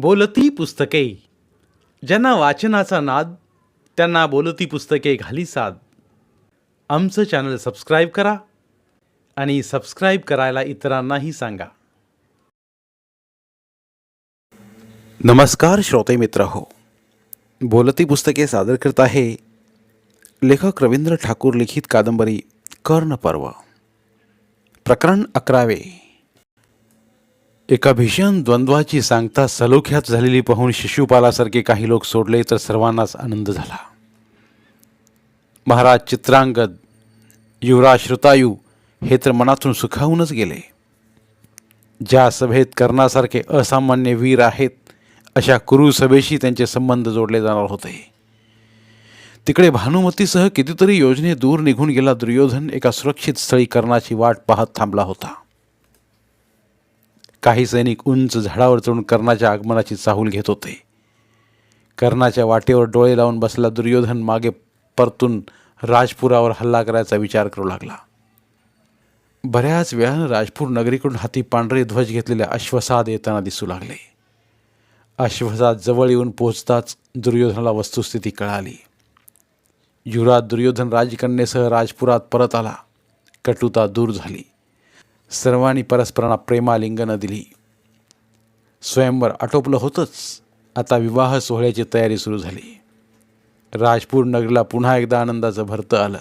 बोलती पुस्तके. ज्यांना वाचनाचा नाद त्यांना बोलती पुस्तके घाली साद. आमचं चॅनल सबस्क्राईब करा आणि सबस्क्राईब करायला इतरांनाही सांगा. नमस्कार श्रोते मित्र हो. बोलती पुस्तके सादर करत आहे लेखक रवींद्र ठाकूर लिखित कादंबरी कर्ण पर्व प्रकरण अकरावे. एका भीषण द्वंद्वाची सांगता सलोख्यात झालेली पाहून शिशुपालासारखे काही लोक सोडले तर सर्वांनाच आनंद झाला. महाराज चित्रांगद युवराज श्रुतायू हे तर मनातून सुखावूनच गेले. ज्या सभेत कर्णासारखे असामान्य वीर आहेत अशा कुरु सभेशी त्यांचे संबंध जोडले जाणार होते. तिकडे भानुमतीसह कितीतरी योजने दूर निघून गेला दुर्योधन एका सुरक्षित स्थळी कर्णाची वाट पाहत थांबला होता. काही सैनिक उंच झाडावर चढून कर्णाच्या आगमनाची चाहूल घेत होते. कर्णाच्या वाटेवर डोळे लावून बसला दुर्योधन मागे परतून राजपुरावर हल्ला करायचा विचार करू लागला. बऱ्याच वेळानं राजपूर नगरीकडून हाती पांढरे ध्वज घेतलेले अश्वसाद येताना दिसू लागले. अश्वसाद जवळ येऊन पोहोचताच दुर्योधनाला वस्तुस्थिती कळाली. युवराज दुर्योधन राजकन्येसह राजपुरात परत आला. कटुता दूर झाली. सर्वांनी परस्परांना प्रेमालिंगनं दिली स्वयंवर आटोपलं होतंच. आता विवाह सोहळ्याची तयारी सुरू झाली. राजपूर नगरीला पुन्हा एकदा आनंदाचं भरतं आलं.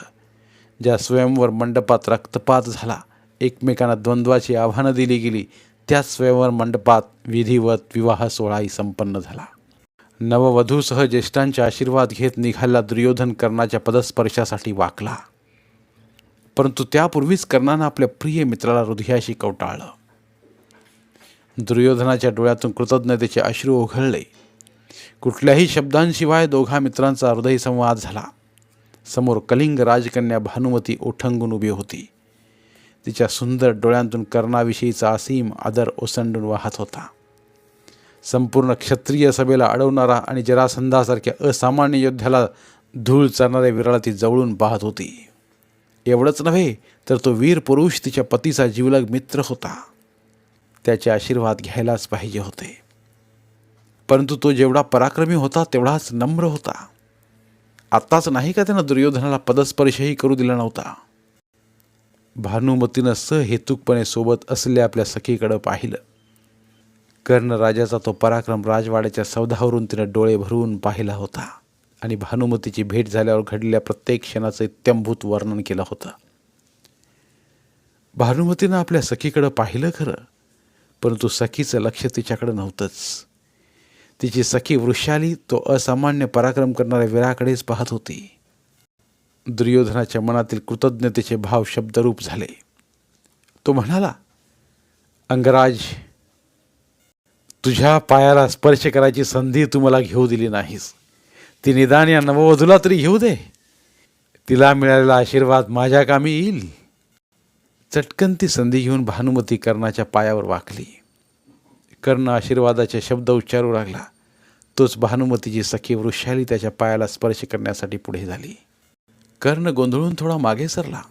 ज्या स्वयंवर मंडपात रक्तपात झाला एकमेकांना द्वंद्वाची आव्हानं दिली गेली त्याच स्वयंवर मंडपात विधिवत विवाह सोहळाही संपन्न झाला. नववधूसह ज्येष्ठांचे आशीर्वाद घेत निघाला दुर्योधन कर्णाच्या पदस्पर्शासाठी वाकला. परंतु त्यापूर्वीच कर्णानं आपल्या प्रिय मित्राला हृदयाशी कवटाळलं. दुर्योधनाच्या डोळ्यातून कृतज्ञतेचे अश्रू ओघळले. कुठल्याही शब्दांशिवाय दोघा मित्रांचा हृदयसंवाद झाला. समोर कलिंग राजकन्या भानुमती ओठंगून उभी होती. तिच्या सुंदर डोळ्यांतून कर्णाविषयीचा असीम आदर ओसंडून वाहत होता. संपूर्ण क्षत्रिय सभेला अडवणारा आणि जरासंधासारख्या असामान्य योद्ध्याला धूळ चालणाऱ्या विराला ती जवळून पाहत होती. एवढंच नव्हे तर तो वीर पुरुष तिच्या पतीचा जीवलग मित्र होता. त्याचे आशीर्वाद घ्यायलाच पाहिजे होते. परंतु तो जेवढा पराक्रमी होता तेवढाच नम्र होता. आत्ताच नाही का त्यानं दुर्योधनाला पदस्पर्शही करू दिला नव्हता? भानुमतीनं सहेतुकपणे सोबत असलेल्या आपल्या सखीकडं पाहिलं. कर्णराजाचा तो पराक्रम राजवाड्याच्या सौधावरून तिनं डोळे भरून पाहिला होता. आणि भानुमतीची भेट झाल्यावर घडलेल्या प्रत्येक क्षणाचं इत्यंभूत वर्णन केलं होतं. भानुमतीनं आपल्या सखीकडं पाहिलं खरं परंतु सखीचं लक्ष तिच्याकडं नव्हतंच. तिची सखी वृषाली तो असामान्य पराक्रम करणाऱ्या वीराकडेच पाहत होती. दुर्योधनाच्या मनातील कृतज्ञतेचे भाव शब्दरूप झाले. तो म्हणाला अंगराज तुझ्या पायाला स्पर्श करायची संधी तू मला घेऊ दिली नाहीस. ती निदान या नववधूला तरी घेऊ दे. तिला मिळालेला आशीर्वाद माझ्या कामी येईल. चटकन ती संधी घेऊन भानुमती कर्णाच्या पायावर वाकली. कर्ण आशीर्वादाचे शब्द उच्चारू लागला. तोच भानुमतीची सखी वृषाली त्याच्या पायाला स्पर्श करण्यासाठी पुढे झाली. कर्ण गोंधळून थोडा मागे सरला.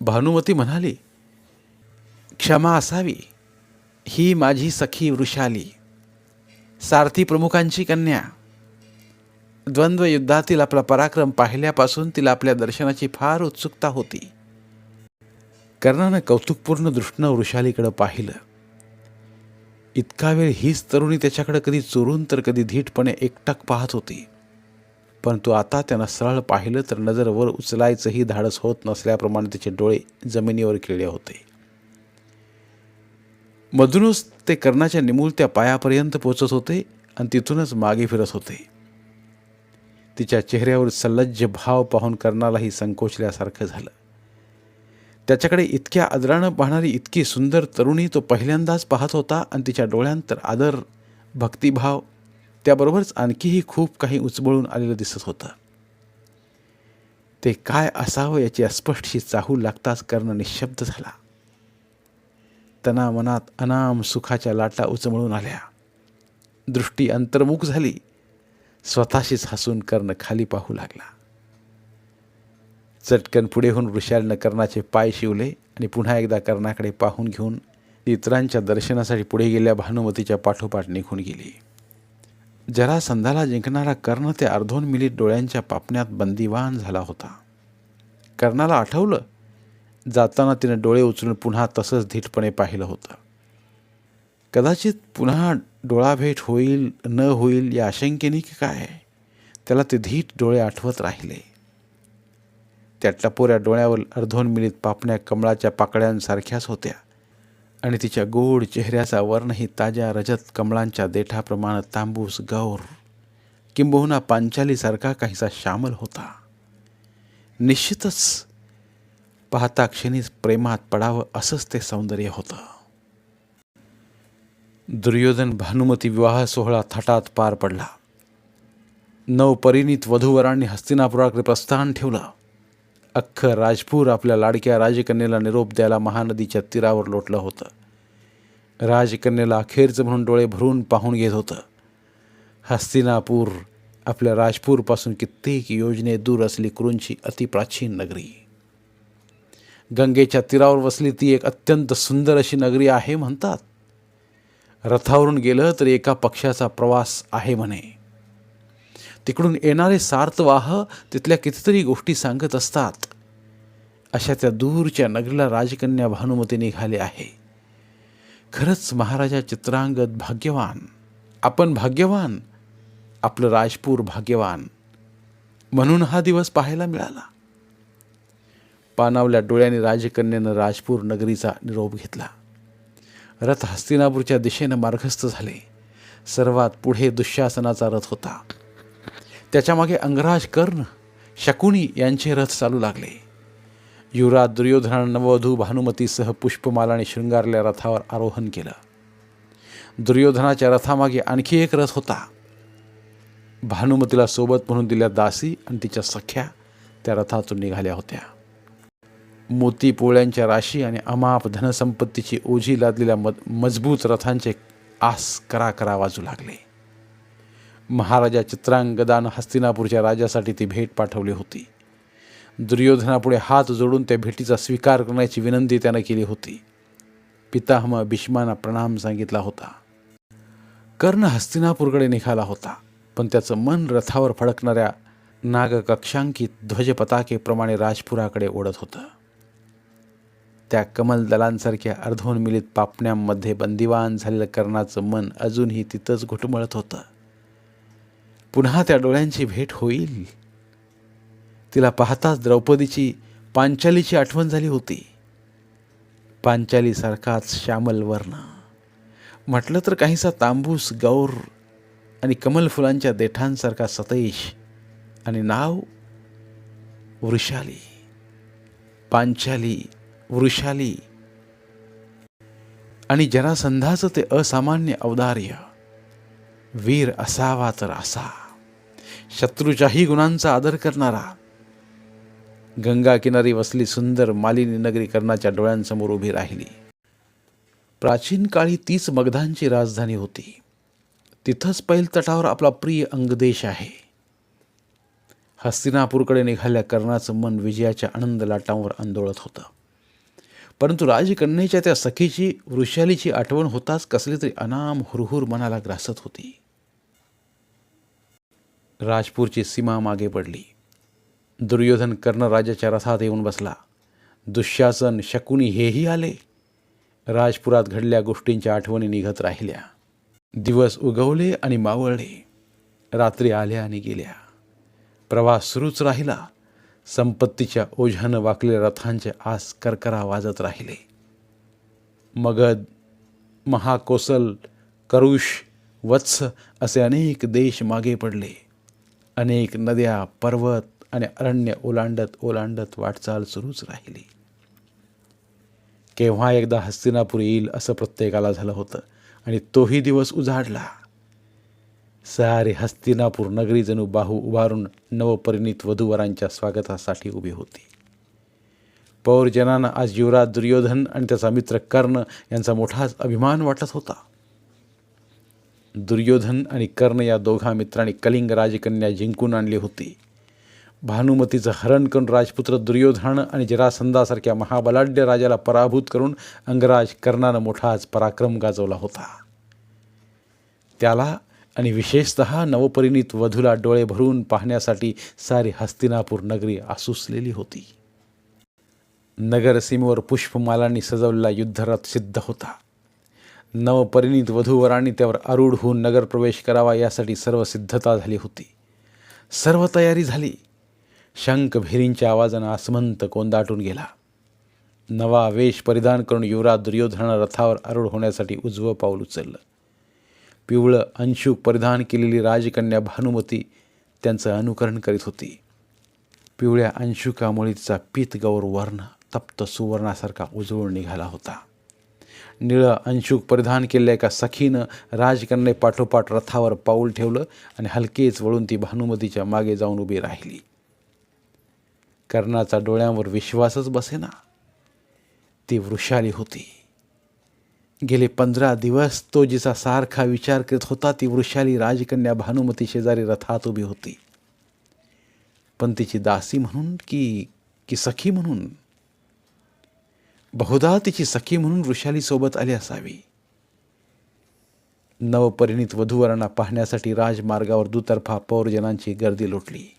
भानुमती म्हणाली क्षमा असावी. ही माझी सखी वृषाली. सारथी प्रमुखांची कन्या. द्वंद्व युद्धातील आपला पराक्रम पाहिल्यापासून तिला आपल्या दर्शनाची फार उत्सुकता होती. कर्णानं कौतुकपूर्ण दृष्टीनं वृषालीकडं पाहिलं. इतका वेळ हीच तरुणी त्याच्याकडे कधी चोरून तर कधी धीटपणे एकटक पाहत होती. परंतु आता त्यानं सरळ पाहिलं तर नजर वर उचलायचंही धाडस होत नसल्याप्रमाणे त्याचे डोळे जमिनीवर खिळले होते. मधूनच ते कर्णाच्या निमुळत्या पायापर्यंत पोचत होते आणि तिथूनच मागे फिरत होते. तिच्या चेहऱ्यावर सलज्ज भाव पाहून कर्णालाही संकोचल्यासारखं झालं. त्याच्याकडे इतक्या आदरानं पाहणारी इतकी सुंदर तरुणी तो पहिल्यांदाच पाहत होता आणि तिच्या डोळ्यांत तर आदर भक्तिभाव त्याबरोबरच आणखीही खूप काही उचबळून आलेलं दिसत होतं. ते काय असावं याची अस्पष्टशी चाहू लागताच कर्ण निशब्द झाला. तना मनात अनाम सुखाच्या लाटा उचमळून आल्या. दृष्टी अंतर्मुख झाली. स्वतःशीच हसून कर्ण खाली पाहू लागला. चटकन पुढे होऊन वृषालनं कर्णाचे पाय शिवले आणि पुन्हा एकदा कर्णाकडे पाहून घेऊन इतरांच्या दर्शनासाठी पुढे गेल्या भानुमतीच्या पाठोपाठ निघून गेली. जरासंधाला जिंकणारा कर्ण त्या अर्धोन मिलीत डोळ्यांच्या पापण्यात बंदिवान झाला होता. कर्णाला आठवलं? जाताना तिनं डोळे उचलून पुन्हा तसंच धीटपणे पाहिलं होतं. कदाचित पुन्हा डोळाभेट होईल न होईल या आशंकेने की काय? त्याला ते धीट डोळे आठवत राहिले. त्या टपोऱ्या डोळ्यावर अर्धोन मिलीत पापण्या कमळाच्या पाकळ्यांसारख्याच होत्या आणि तिच्या गोड चेहऱ्याचा वर्णही ताज्या रजत कमळांच्या देठाप्रमाणे तांबूस गौर किंबहुना पांचालीसारखा काहीसा शामल होता. निश्चितच पाहता क्षणीच प्रेमात पडावं असंच ते सौंदर्य होतं. दुर्योधन भानुमती विवाह सोहळा थाटात पार पडला. नवपरिणीत वधूवरांनी हस्तिनापुराकडे प्रस्थान ठेवलं. अख्खं राजपूर आपल्या लाडक्या राजकन्येला निरोप द्यायला महानदीच्या तीरावर लोटलं होतं. राजकन्येला अखेरचं म्हणून डोळे भरून पाहून घेत होतं. हस्तिनापूर आपल्या राजपूरपासून कित्येक योजने दूर असली कुरूंची अतिप्राचीन नगरी. गंगेच्या तीरावर वसली ती एक अत्यंत सुंदर अशी नगरी आहे म्हणतात. रथावरून गेलं तर एका पक्षाचा प्रवास आहे म्हणे. तिकडून येणारे सार्थवाह तिथल्या कितीतरी गोष्टी सांगत असतात. अशा त्या दूरच्या नगरीला राजकन्या भानुमती निघाली आहे. खरंच महाराजा चित्रांगद भाग्यवान. आपण भाग्यवान. आपलं राजपूर भाग्यवान. म्हणून हा दिवस पाहायला मिळाला. पानावल्या डोळ्याने राजकन्यानं राजपूर नगरीचा निरोप घेतला. रथ हस्तिनापूरच्या दिशेनं मार्गस्थ झाले. सर्वात पुढे दुःशासनाचा रथ होता. त्याच्यामागे अंगराज कर्ण शकुनी यांचे रथ चालू लागले. युवराज दुर्योधनानं नववधू भानुमतीसह पुष्पमालाने शृंगारल्या रथावर आरोहण केलं. दुर्योधनाच्या रथामागे आणखी एक रथ होता. भानुमतीला सोबत म्हणून दिल्या दासी आणि तिच्या सख्या त्या रथातून निघाल्या होत्या. मोती पोळ्यांच्या राशी आणि अमाप धनसंपत्तीची ओझी लादलेल्या मज मजबूत रथांचे आस करा करा वाजू लागले. महाराजा चित्रांगदान हस्तिनापूरच्या राजासाठी ती भेट पाठवली होती. दुर्योधनापुढे हात जोडून त्या भेटीचा स्वीकार करण्याची विनंती त्यानं केली होती. पितामह भीष्माना प्रणाम सांगितला होता. कर्ण हस्तिनापूरकडे निघाला होता पण त्याचं मन रथावर फडकणाऱ्या नागकक्षांकित ध्वजपताकेप्रमाणे राजपुराकडे ओढत होतं. त्या कमलदलांसारख्या अर्धोन्मिलित पापण्यांमध्ये बंदिवान झालेलं कर्णाचं मन अजूनही तिथंच घुटमळत होतं. पुन्हा त्या डोळ्यांची भेट होईल. तिला पाहताच द्रौपदीची पांचालीची आठवण झाली होती. पांचालीसारखाच श्यामल वर्ण. म्हटलं तर काहीसा तांबूस गौर आणि कमल फुलांच्या देठांसारखा सतेश आणि नाव वृषाली. पांचाली वृषाली. आणि जरासंधाचं ते असामान्य औदार्य. वीर असावा तर असा शत्रूच्याही गुणांचा आदर करणारा. गंगा किनारी वसली सुंदर मालिनी नगरी कर्णाच्या डोळ्यांसमोर उभी राहिली. प्राचीन काळी तीच मगधांची राजधानी होती. तिथंच पैल तटावर आपला प्रिय अंगदेश आहे. हस्तिनापूरकडे निघाल्या कर्णाचं मन विजयाच्या आनंद लाटांवर आंदोळत होतं. परंतु राजकन्येच्या त्या सखीची वृषालीची आठवण होताच कसली तरी अनाम हुरहुर मनाला ग्रासत होती. राजपूरची सीमा मागे पडली. दुर्योधन कर्णराजाच्या रथात येऊन बसला. दुःशासन शकुनी हेही आले. राजपुरात घडल्या गोष्टींच्या आठवणी निघत राहिल्या. दिवस उगवले आणि मावळले. रात्री आल्या आणि गेल्या. प्रवास सुरूच राहिला. संपत्तीच्या ओझ्यानं वाकलेल्या रथांचे आस करकरा वाजत राहिले. मगध महाकोसल करुष वत्स असे अनेक देश मागे पडले. अनेक नद्या पर्वत आणि अरण्य ओलांडत ओलांडत वाटचाल सुरूच राहिली. केव्हा एकदा हस्तिनापूर येईल असं प्रत्येकाला झालं होतं आणि तोही दिवस उजाडला. सारे हस्तिनापूर नगरी जणू बाहू उभारून नवपरिणित वधूवरांच्या स्वागतासाठी उभी होती. पौरजनांना आज युवराज दुर्योधन आणि त्याचा मित्र कर्ण यांचा मोठाच अभिमान वाटत होता. दुर्योधन आणि कर्ण या दोघा मित्रांनी कलिंग राजकन्या जिंकून आणली होती. भानुमतीचं हरण करून राजपुत्र दुर्योधन आणि जरासंधासारख्या महाबलाढ्य राजाला पराभूत करून अंगराज कर्णानं मोठाच पराक्रम गाजवला होता. त्याला आणि विशेषत नवपरिणीत वधूला डोळे भरून पाहण्यासाठी सारी हस्तिनापूर नगरी आसुसलेली होती. नगरसीमेवर पुष्पमालांनी सजवलेला युद्धरथ सिद्ध होता. नवपरिणीत वधूवरांनी त्यावर आरूढ होऊन नगरप्रवेश करावा यासाठी सर्व सिद्धता झाली होती. सर्व तयारी झाली. शंख भेरींच्या आवाजानं आसमंत कोंदाटून गेला. नवा वेश परिधान करून युवराज दुर्योधनानं रथावर आरूढ होण्यासाठी उजवं पाऊल उचललं. पिवळं अंशुक परिधान केलेली राजकन्या भानुमती त्यांचं अनुकरण करीत होती. पिवळ्या अंशुकामुळे तिचा पीतगौर वर्ण तप्त सुवर्णासारखा उजळून निघाला होता. निळं अंशुक परिधान केलेल्या एका सखीनं राजकन्ये पाठोपाठ रथावर पाऊल ठेवलं आणि हलकेच वळून ती भानुमतीच्या मागे जाऊन उभी राहिली. कर्णाचा डोळ्यांवर विश्वासच बसेना. ती वृषाली होती. गेले पंधरा दिवस तो जिचा सारखा विचार करीत होता ती वृषाली राजकन्या भानुमती शेजारी रथात उभी होती. पण तिची दासी म्हणून की की सखी म्हणून? बहुधा तिची सखी म्हणून वृषाली सोबत आली असावी. नवपरिणित वधूवरांना पाहण्यासाठी राजमार्गावर दुतर्फा पौरजनांची गर्दी लोटली.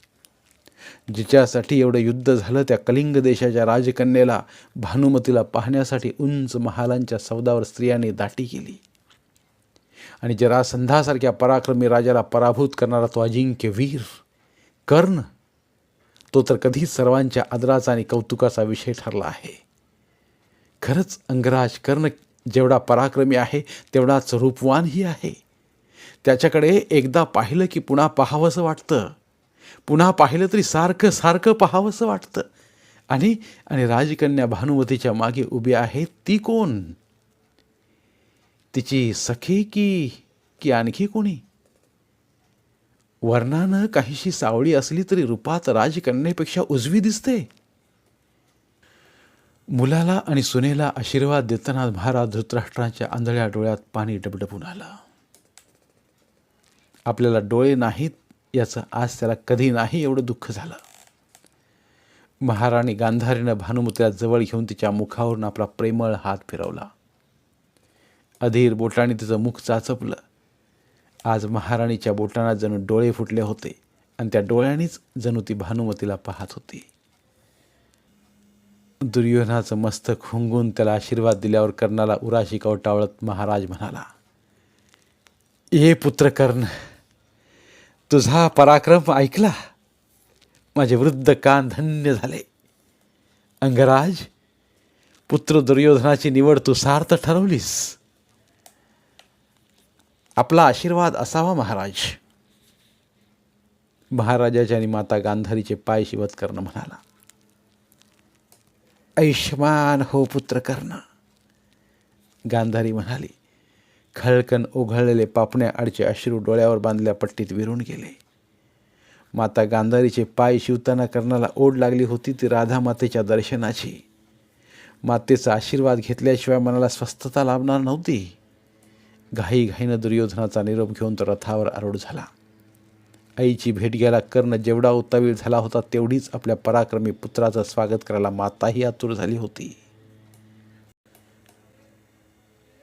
जिच्यासाठी एवढं युद्ध झालं त्या कलिंग देशाच्या राजकन्येला भानुमतीला पाहण्यासाठी उंच महालांच्या सौदावर स्त्रियांनी दाटी केली. आणि जरासंधासारख्या पराक्रमी राजाला पराभूत करणारा तो अजिंक्य वीर कर्ण तो तर कधीच सर्वांच्या आदराचा आणि कौतुकाचा विषय ठरला आहे. खरंच अंगराज कर्ण जेवढा पराक्रमी आहे तेवढाच रूपवानही आहे. त्याच्याकडे एकदा पाहिलं की पुन्हा पाहावंसं वाटतं. पुन्हा पाहिलं तरी सारखं सारखं पाहावंसं वाटतं. आणि आणि राजकन्या भानुमतीच्या मागे उभी आहे ती कोण? तिची सखी की की आणखी कोणी? वर्णानं काहीशी सावळी असली तरी रूपात राजकन्येपेक्षा उजवी दिसते. मुलाला आणि सुनेला आशीर्वाद देताना महाराज धृतराष्ट्रांच्या आंधळ्या डोळ्यात पाणी डबडबून आलं. आपल्याला डोळे नाहीत याचं आज त्याला कधी नाही एवढं दुःख झालं. महाराणी गांधारीनं भानुमतीला जवळ घेऊन तिच्या मुखावरून आपला प्रेमळ हात फिरवला. अधीर बोटाने तिचं मुख चाचपलं. आज महाराणीच्या बोटांना जणू डोळे फुटले होते आणि त्या डोळ्यांनीच जणू ती भानुमतीला पाहत होती. दुर्योधनाचं मस्तक हुंगून त्याला आशीर्वाद दिल्यावर कर्णाला उराशी कवटावळत महाराज म्हणाला ये पुत्र कर्ण तुझा पराक्रम ऐकला. माझे वृद्ध कान धन्य झाले. अंगराज पुत्र दुर्योधनाची निवड तू सार्थ ठरवलीस. आपला आशीर्वाद असावा महाराज. महाराजाच्या आणि माता गांधारीचे पाय शिवत कर्ण म्हणाला. ऐशमान हो पुत्र कर्ण. गांधारी म्हणाली खळकन ओघळलेले पापण्या आडचे अश्रू डोळ्यावर बांधल्या पट्टीत विरून गेले. माता गांधारीचे पाय शिवताना कर्णाला ओढ लागली होती ती राधा मातेच्या दर्शनाची. मातेचा आशीर्वाद घेतल्याशिवाय मनाला स्वस्थता लाभणार नव्हती. घाई घाईनं दुर्योधनाचा निरोप घेऊन तो रथावर आरूढ झाला. आईची भेट घ्यायला कर्ण जेवढा उतावीळ झाला होता तेवढीच आपल्या पराक्रमी पुत्राचं स्वागत करायला माताही आतुर झाली होती.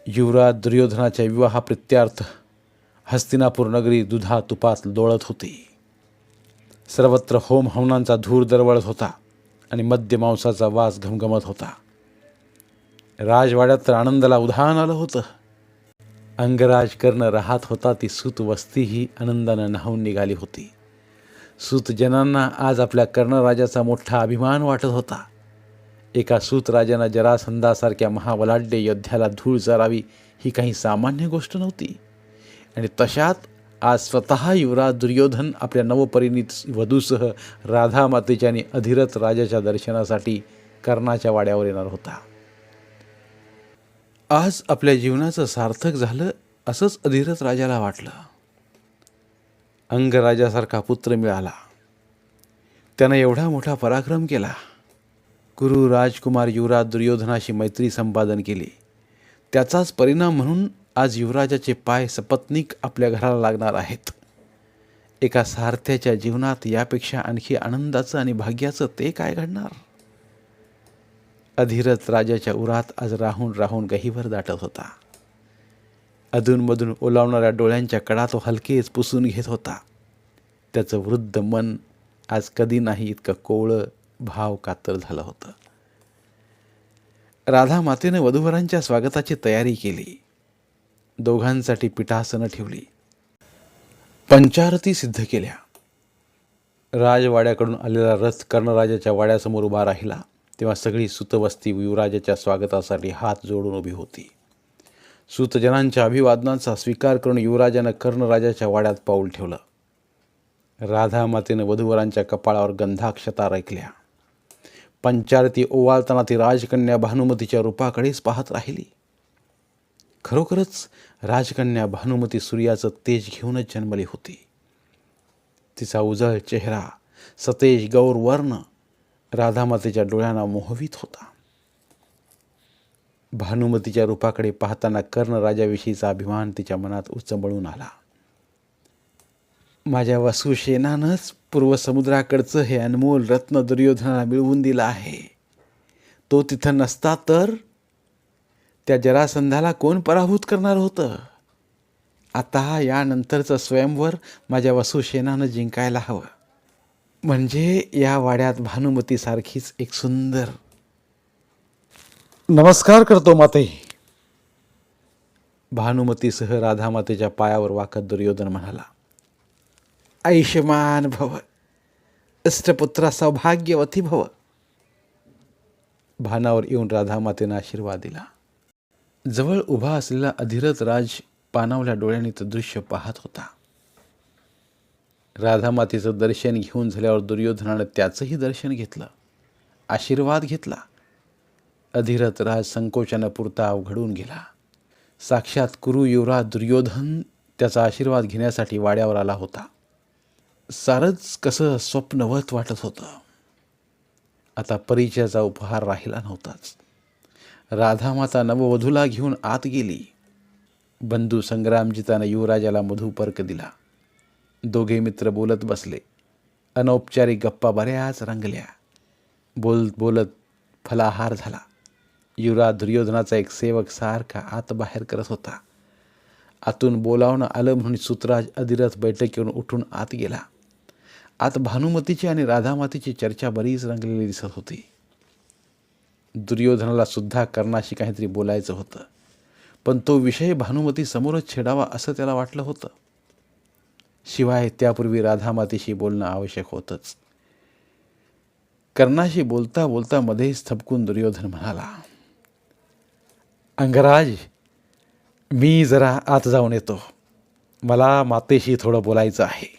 युवराज दुर्योधनाच्या विवाहाप्रित्यार्थ हस्तिनापूर नगरी दुधा तुपात लोळत होती. सर्वत्र होम हवनांचा धूर दरवळत होता आणि मद्य मांसाचा वास घमघमत होता. राजवाड्यात तर आनंदाला उधाण आलं होतं. अंगराज कर्ण राहत होता ती सूत वस्तीही आनंदानं न्हावून निघाली होती. सूतजनांना आज आपल्या कर्णराजाचा मोठा अभिमान वाटत होता. एका सूतराजानं जरासंधासारख्या महाबलाढ्य योद्ध्याला धूळ चरावी ही काही सामान्य गोष्ट नव्हती. आणि तशात आज स्वतः युवराज दुर्योधन आपल्या नवपरिणित वधूसह राधा मातेच्या आणि अधिरथ राजाच्या दर्शनासाठी कर्णाच्या वाड्यावर येणार होता. आज आपल्या जीवनाचं सार्थक झालं असंच अधिरथ राजाला वाटलं. अंगराजासारखा पुत्र मिळाला. त्यानं एवढा मोठा पराक्रम केला. गुरु राजकुमार युवराज दुर्योधनाशी मैत्री संपादन केली. त्याचाच परिणाम म्हणून आज युवराजाचे पाय सपत्नीक आपल्या घराला लागणार आहेत. एका सारथ्याच्या जीवनात यापेक्षा आणखी आनंदाचं आणि भाग्याचं ते काय घडणार? अधिरथ राजाच्या उरात आज राहून राहून गहीवर दाटत होता. अधूनमधून ओलावणाऱ्या डोळ्यांच्या कडा तो हलकेच पुसून घेत होता. त्याचं वृद्ध मन आज कधी नाही इतकं कोवळं भाव कातर झाला होता. राधा मातेनं वधूवरांच्या स्वागताची तयारी केली. दोघांसाठी पिठासनं ठेवली. पंचारती सिद्ध केल्या. राजवाड्याकडून आलेला रथ कर्णराजाच्या वाड्यासमोर उभा राहिला तेव्हा सगळी सुतवस्ती युवराजाच्या स्वागतासाठी हात जोडून उभी होती. सुतजनांच्या अभिवादनांचा स्वीकार करून युवराजानं कर्णराजाच्या वाड्यात पाऊल ठेवलं. राधा मातेनं वधूवरांच्या कपाळावर गंधाक्षता ऐकल्या पंचारती ओवाळताना ती राजकन्या भानुमतीच्या रूपाकडेच पाहत राहिली. खरोखरच राजकन्या भानुमती सूर्याचं तेज घेऊनच जन्मली होती. तिचा उजळ चेहरा सतेज गौर वर्ण राधामातेच्या डोळ्यांना मोहवित होता. भानुमतीच्या रूपाकडे पाहताना कर्णराजाविषयीचा अभिमान तिच्या मनात उचंबळून आला. माझ्या वसुसेनानंच पूर्वसमुद्राकडचं हे अनमोल रत्न दुर्योधनाला मिळवून दिलं आहे. तो तिथं नसता तर त्या जरासंधाला कोण पराभूत करणार होतं? आता यानंतरचं स्वयंवर माझ्या वसुसेनानं जिंकायला हवं. म्हणजे या वाड्यात भानुमतीसारखीच एक सुंदर. नमस्कार करतो माते. भानुमतीसह राधामातेच्या पायावर वाकत दुर्योधन म्हणाला आयुष्यमान भव अष्टपुत्रा सौभाग्यवती भव. भानावर येऊन राधामातेनं आशीर्वाद दिला. जवळ उभा असलेला अधिरथ राज पानावल्या डोळ्यांनी ते दृश्य पाहत होता. राधामातेचं दर्शन घेऊन झाल्यावर दुर्योधनानं त्याचंही दर्शन घेतलं आशीर्वाद घेतला. अधिरथ राज संकोचानं पुरता अवघडून गेला. साक्षात कुरु युवराज दुर्योधन त्याचा आशीर्वाद घेण्यासाठी वाड्यावर आला होता. सारंच कसं स्वप्नवत वाटत होतं. आता परिचयाचा उपहार राहिला नव्हताच. राधामाता नववधूला घेऊन आत गेली. बंधू संग्रामजितानं युवराजाला मधुपर्क दिला. दोघे मित्र बोलत बसले. अनौपचारिक गप्पा बऱ्याच रंगल्या. बोल बोलत फलाहार झाला. युवराज दुर्योधनाचा एक सेवक सारखा आत बाहेर करत होता. आतून बोलावणं आलं म्हणून सूत्राज अधिरथ बैठकीवरून उठून आत गेला. आत भानुमतीची आणि राधामातीची चर्चा बरीच रंगलेली दिसत होती. दुर्योधनाला सुद्धा कर्णाशी काहीतरी बोलायचं होतं. पण तो विषय भानुमती समोरच छेडावा असं त्याला वाटलं होतं. शिवाय त्यापूर्वी राधामातीशी बोलणं आवश्यक होतंच. कर्णाशी बोलता बोलता मध्येच थपकून दुर्योधन म्हणाला अंगराज मी जरा आत जाऊन येतो. मला मातेशी थोडं बोलायचं आहे.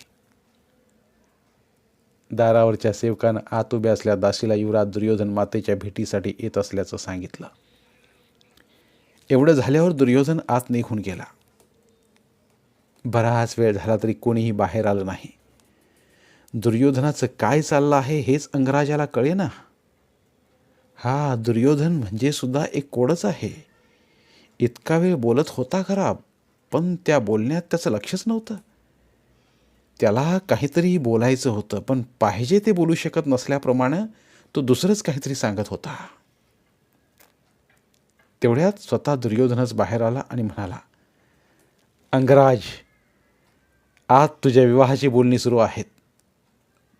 दारावरच्या सेवकानं आत उभ्या असल्या दासीला युवराज दुर्योधन मातेच्या भेटीसाठी येत असल्याचं सांगितलं. एवढं झाल्यावर दुर्योधन आत निघून गेला. बराच वेळ झाला तरी कोणीही बाहेर आलं नाही. दुर्योधनाचं काय चाललं आहे हेच अंगराजाला कळे ना हा दुर्योधन म्हणजे सुद्धा एक कोडच आहे. इतका वेळ बोलत होता खरा पण त्या बोलण्यात त्याचं लक्षच नव्हतं. त्याला काहीतरी बोलायचं होतं पण पाहिजे ते बोलू शकत नसल्याप्रमाणे तो दुसरंच काहीतरी सांगत होता. तेवढ्यात स्वतः दुर्योधनच बाहेर आला आणि म्हणाला अंगराज आज तुझ्या विवाहाची बोलणी सुरू आहेत.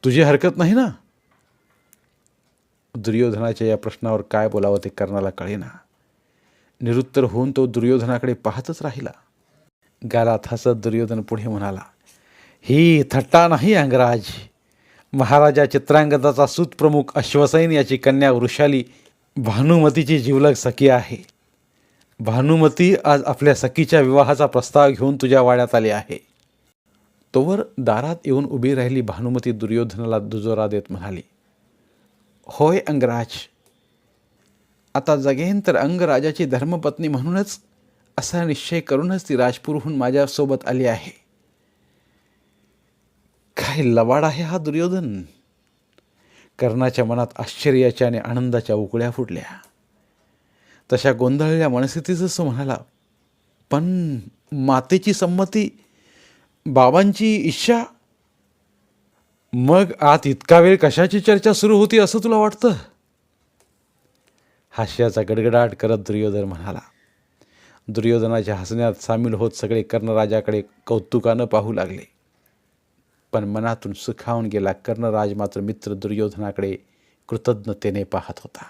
तुझी हरकत नाही ना? दुर्योधनाच्या या प्रश्नावर काय बोलावं ते कर्णाला कळेना. निरुत्तर होऊन तो दुर्योधनाकडे पाहतच राहिला. गालात हसत दुर्योधन पुढे म्हणाला ही थट्टा नाही अंगराज. महाराजा चित्रांगदाचा सूतप्रमुख अश्वसैन याची कन्या वृषाली भानुमतीची जीवलग सखी आहे. भानुमती आज आपल्या सखीच्या विवाहाचा प्रस्ताव घेऊन तुझ्या वाड्यात आली आहे. तोवर दारात येऊन उभी राहिली भानुमती दुर्योधनाला दुजोरा देत म्हणाली होय अंगराज आता जगेन तर अंगराजाची धर्मपत्नी म्हणूनच असा निश्चय करूनच ती राजपूरहून माझ्यासोबत आली आहे. काय लवाड आहे हा दुर्योधन? कर्णाच्या मनात आश्चर्याच्या आणि आनंदाच्या उकळ्या फुटल्या. तशा गोंधळलेल्या मनस्थितीच तो म्हणाला पण मातेची संमती बाबांची इच्छा? मग आत इतका वेळ कशाची चर्चा सुरू होती असं तुला वाटतं? हास्याचा गडगडाट करत दुर्योधन म्हणाला दुर्योधनाच्या हसण्यात सामील होत सगळे कर्णराजाकडे कौतुकानं पाहू लागले. पण मनातून सुखावून गेला. कर्णराज मात्र मित्र दुर्योधनाकडे कृतज्ञतेने पाहत होता.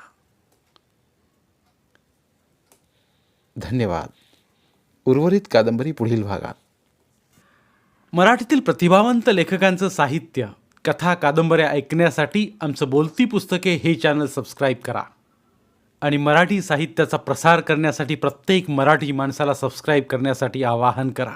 धन्यवाद. उर्वरित कादंबरी पुढील भागात. मराठीतील प्रतिभावंत लेखकांचं साहित्य कथा कादंबऱ्या ऐकण्यासाठी आमचं बोलती पुस्तके हे चॅनल सबस्क्राईब करा. आणि मराठी साहित्याचा प्रसार करण्यासाठी प्रत्येक मराठी माणसाला सबस्क्राईब करण्यासाठी आवाहन करा.